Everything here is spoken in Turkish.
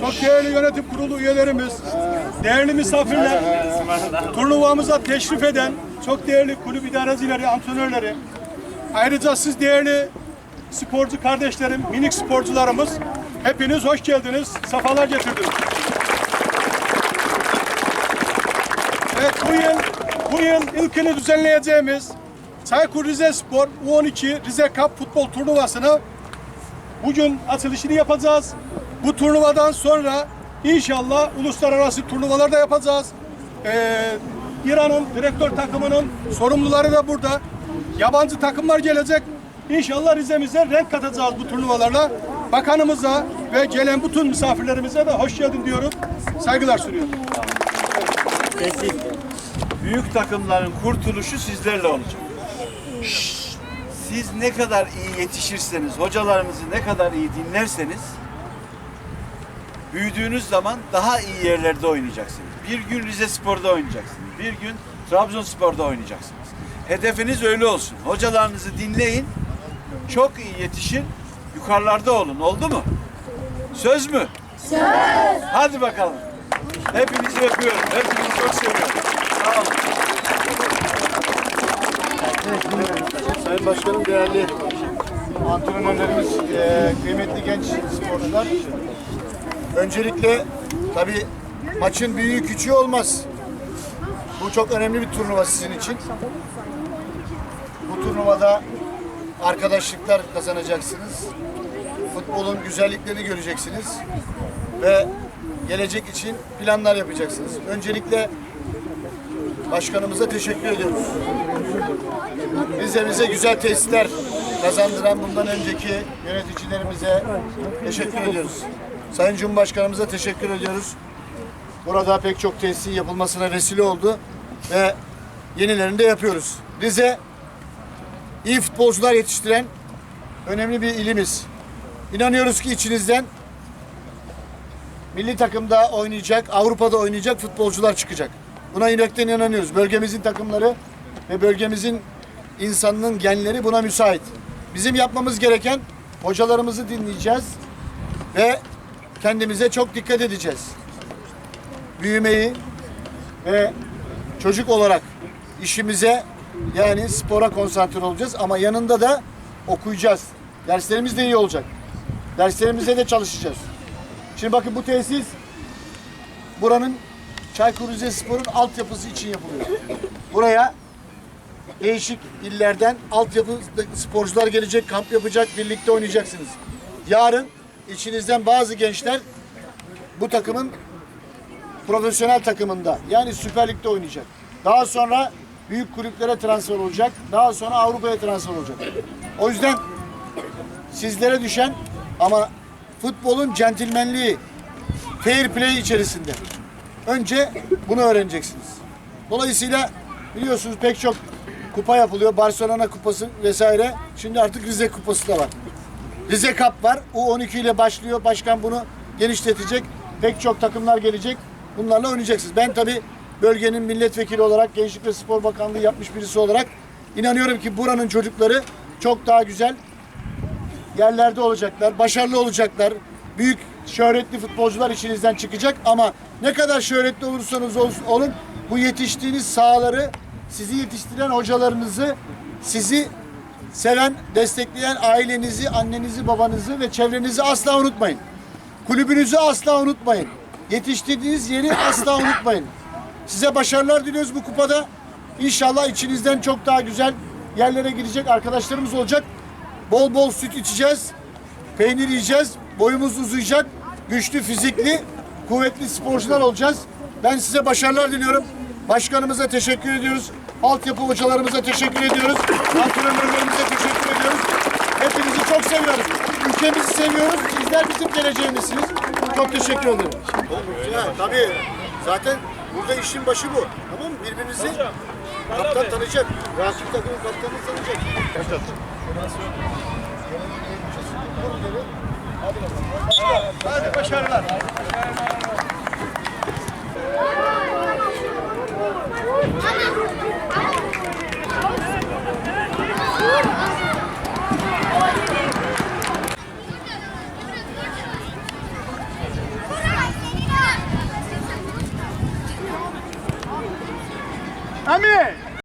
çok değerli yönetim kurulu üyelerimiz, değerli misafirler, turnuvamıza teşrif eden çok değerli kulüp idarecileri, antrenörleri, ayrıca siz değerli sporcu kardeşlerim, minik sporcularımız, hepiniz hoş geldiniz, sefalar getirdiniz. Evet bu yıl, bu yıl ilkini düzenleyeceğimiz Çaykur Rizespor U12 Rize Cup futbol turnuvasını bugün açılışını yapacağız. Bu turnuvadan sonra inşallah uluslararası turnuvalar da yapacağız. Ee, İran'ın direktör takımının sorumluları da burada. Yabancı takımlar gelecek. İnşallah Rize'mize renk katacağız bu turnuvalarla. Bakanımıza ve gelen bütün misafirlerimize de hoş geldin diyorum. Saygılar sunuyorum. Büyük takımların kurtuluşu sizlerle olacak. Siz ne kadar iyi yetişirseniz, hocalarınızı ne kadar iyi dinlerseniz büyüdüğünüz zaman daha iyi yerlerde oynayacaksınız. Bir gün Rize Spor'da oynayacaksınız. Bir gün Trabzonspor'da oynayacaksınız. Hedefiniz öyle olsun. Hocalarınızı dinleyin. Çok iyi yetişin. Yukarılarda olun. Oldu mu? Söz mü? Söz. Hadi bakalım. Hepinizi öpüyorum. Hepinizi çok seviyorum. Sağ olun. Sayın Başkanım, değerli antrenörlerimiz, eee, kıymetli genç sporcular. Öncelikle tabii maçın büyüğü küçüğü olmaz. Bu çok önemli bir turnuva sizin için. Bu turnuvada arkadaşlıklar kazanacaksınız. Futbolun güzelliklerini göreceksiniz. Ve gelecek için planlar yapacaksınız. Öncelikle başkanımıza teşekkür ediyoruz. Rize'mize güzel tesisler kazandıran bundan önceki yöneticilerimize teşekkür ediyoruz. Sayın Cumhurbaşkanımıza teşekkür ediyoruz. Burada pek çok tesisin yapılmasına vesile oldu ve yenilerini de yapıyoruz. Rize iyi futbolcular yetiştiren önemli bir ilimiz. İnanıyoruz ki içinizden milli takımda oynayacak, Avrupa'da oynayacak futbolcular çıkacak. Buna yürekten inanıyoruz. Bölgemizin takımları ve bölgemizin insanının genleri buna müsait. Bizim yapmamız gereken hocalarımızı dinleyeceğiz ve kendimize çok dikkat edeceğiz. Büyümeyi ve çocuk olarak işimize yani spora konsantre olacağız ama yanında da okuyacağız. Derslerimiz de iyi olacak. Derslerimize de çalışacağız. Şimdi bakın bu tesis buranın Çaykur Rizespor'un altyapısı için yapılıyor. Buraya değişik illerden altyapı sporcular gelecek, kamp yapacak, birlikte oynayacaksınız. Yarın içinizden bazı gençler bu takımın profesyonel takımında yani Süper Lig'de oynayacak. Daha sonra büyük kulüplere transfer olacak. Daha sonra Avrupa'ya transfer olacak. O yüzden sizlere düşen ama futbolun centilmenliği, fair play içerisinde. Önce bunu öğreneceksiniz. Dolayısıyla biliyorsunuz pek çok kupa yapılıyor. Barcelona kupası vesaire. Şimdi artık Rize kupası da var. Rize Cup var. U12 ile başlıyor. Başkan bunu genişletecek. Pek çok takımlar gelecek. Bunlarla oynayacaksınız. Ben tabii bölgenin milletvekili olarak Gençlik ve Spor Bakanlığı yapmış birisi olarak inanıyorum ki buranın çocukları çok daha güzel yerlerde olacaklar, başarılı olacaklar. Büyük şöhretli futbolcular içinizden çıkacak ama ne kadar şöhretli olursanız ol- olun bu yetiştiğiniz sahaları, sizi yetiştiren hocalarınızı, sizi seven, destekleyen ailenizi, annenizi, babanızı ve çevrenizi asla unutmayın. Kulübünüzü asla unutmayın. Yetiştirdiğiniz yeri asla unutmayın. Size başarılar diliyoruz bu kupada. İnşallah içinizden çok daha güzel yerlere gidecek arkadaşlarımız olacak. Bol bol süt içeceğiz. Peynir yiyeceğiz. Boyumuz uzayacak. Güçlü, fizikli, kuvvetli sporcular olacağız. Ben size başarılar diliyorum. Başkanımıza teşekkür ediyoruz. Altyapı hocalarımıza teşekkür ediyoruz. Antrenörlerimize teşekkür ediyoruz. Hepinizi çok seviyoruz. Ülkemizi seviyoruz. Sizler bizim geleceğimizsiniz. Çok teşekkür ederim. Ya, tabii. Zaten burada işin başı bu. Tamam mı? Birbirinizi kaptan tanıyacak. Rakip takımın kaptanını tanıyacak. Hadi başarılar. আমি